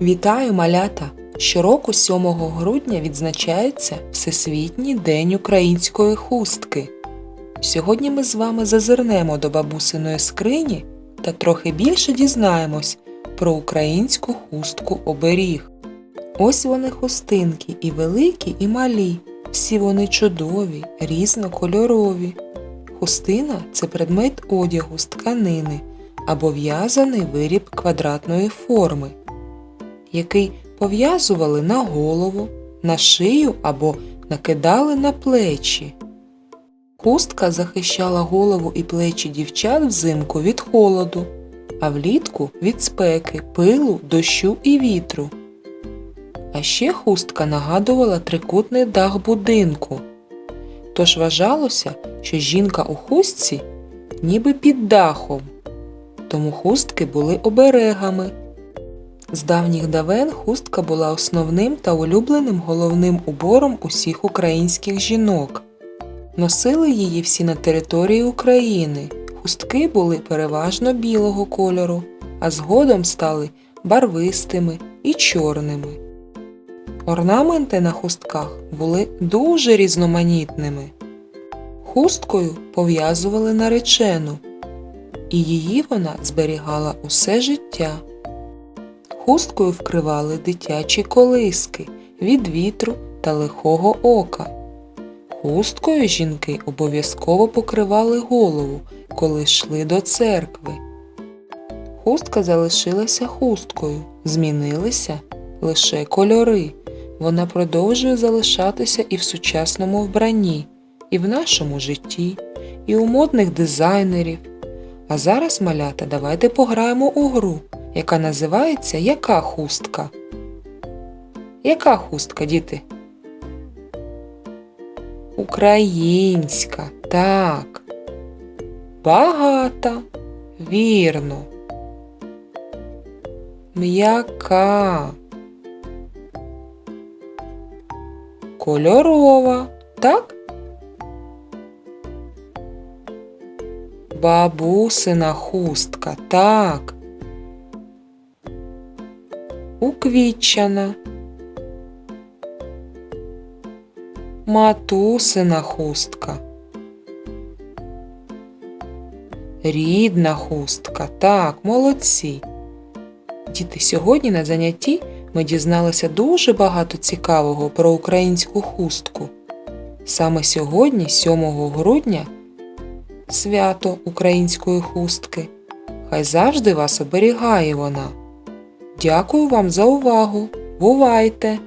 Вітаю, малята! Щороку 7 грудня відзначається Всесвітній день української хустки. Сьогодні ми з вами зазирнемо до бабусиної скрині та трохи більше дізнаємось про українську хустку оберіг. Ось вони хустинки і великі, і малі. Всі вони чудові, різнокольорові. Хустина це предмет одягу з тканини або в'язаний виріб квадратної форми, який пов'язували на голову, на шию або накидали на плечі. Хустка захищала голову і плечі дівчат взимку від холоду, а влітку від спеки, пилу, дощу і вітру. А ще хустка нагадувала трикутний дах будинку. Тож вважалося, що жінка у хустці ніби під дахом, тому хустки були оберегами. З давніх давен хустка була основним та улюбленим головним убором усіх українських жінок. Носили її всі на території України. Хустки були переважно білого кольору, а згодом стали барвистими і чорними. Орнаменти на хустках були дуже різноманітними. Хусткою пов'язували наречену, і її вона зберігала усе життя. Хусткою вкривали дитячі колиски від вітру та лихого ока. Хусткою жінки обов'язково покривали голову, коли йшли до церкви. Хустка залишилася хусткою, змінилися лише кольори. Вона продовжує залишатися і в сучасному вбранні, і в нашому житті, і у модних дизайнерів. А зараз, малята, давайте пограємо у гру, яка називається Яка хустка? Яка хустка, діти? Українська, так. Багата, вірно. М'яка. Кольорова, так? Бабусина хустка, так. Уквітчана. Матусина хустка. Рідна хустка, так, молодці. Діти, сьогодні на занятті ми дізналися дуже багато цікавого про українську хустку. Саме сьогодні, 7 грудня, свято української хустки. Хай завжди вас оберігає вона. Дякую вам за увагу. Бувайте!